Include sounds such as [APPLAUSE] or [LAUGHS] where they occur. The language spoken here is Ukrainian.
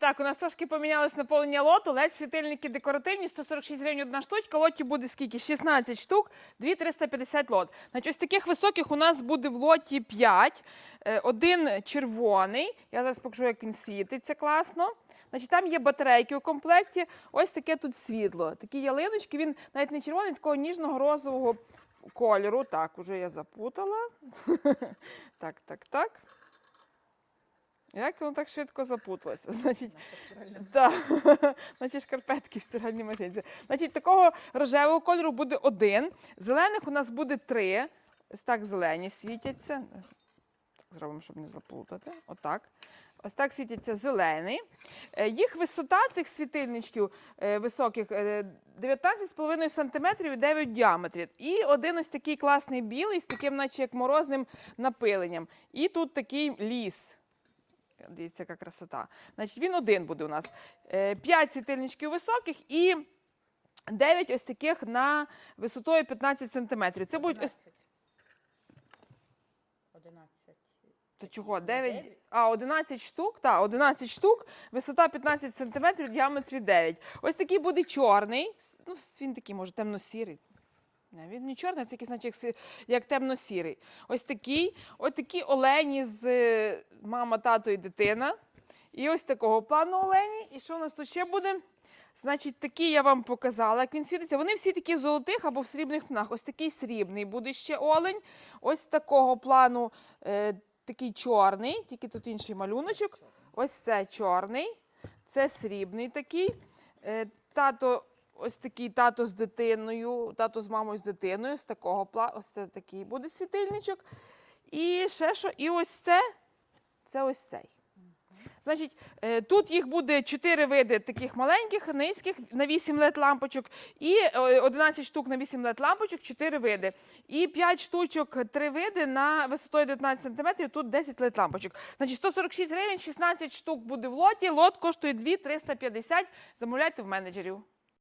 Так, у нас трошки помінялось наповнення лоту. Ледь світильники декоративні, 146 гривень одна штучка. Лоті буде скільки? 16 штук, 2350 лот. Значить, ось таких високих у нас буде в лоті 5. Е, Один червоний. Я зараз покажу, як він світиться класно. Значить, там є батарейки у комплекті. Ось таке тут світло. Такі ялиночки, він навіть не червоний, такого ніжного розового кольору. Так, уже я запутала. [LAUGHS] Так, так, так. Як воно так швидко запуталося? Значить, [LAUGHS] да. Значить, шкарпетки в стиральній машинці. Значить, такого рожевого кольору буде один. Зелених у нас буде три. Ось так зелені світяться. Так зробимо, щоб не заплутати. Отак. Ось так світяться зелений. Е, Їх висота цих світильничків е, високих е, 19,5 см і 9 діаметрів. І один ось такий класний білий з таким, наче як морозним напиленням. І тут такий ліс. Дивіться, яка красота. Значить, він один буде у нас. Е, П'ять світильничків високих і 9 ось таких на висотою 15 см. Це будуть ось 11. то чого? 9? Дев'ять? А, 11 штук. Так, 11 штук, висота 15 см, діаметрі 9. Ось такий буде чорний. Ну, він такий, може, темно-сірий. Він не чорний, це якийсь, наче як, темно-сірий. Ось такий. Ось такі олені з е, мама, тато і дитина. І ось такого плану олені. І що у нас тут ще буде? Значить, такий я вам показала, як він світиться. Вони всі такі в золотих або в срібних тонах. Ось такий срібний буде ще олень. Ось такого плану е, такий чорний, тільки тут інший малюночок. Ось це чорний, це срібний такий. Е, тато, ось такий тато з дитиною, тато з мамою з дитиною, з такого пла... ось це такий буде світильничок. І ще що, і ось це, це ось цей. Значить, е, тут їх буде 4 види таких маленьких, низьких на 8 лет лампочок, і е, 11 штук на 8 лет лампочок, 4 види. І 5 штучок, 3 види на висотою 19 см, тут 10 лет лампочок. Значить, 146 гривень, 16 штук буде в лоті. Лот коштує 2 350. Замовляйте в менеджерів.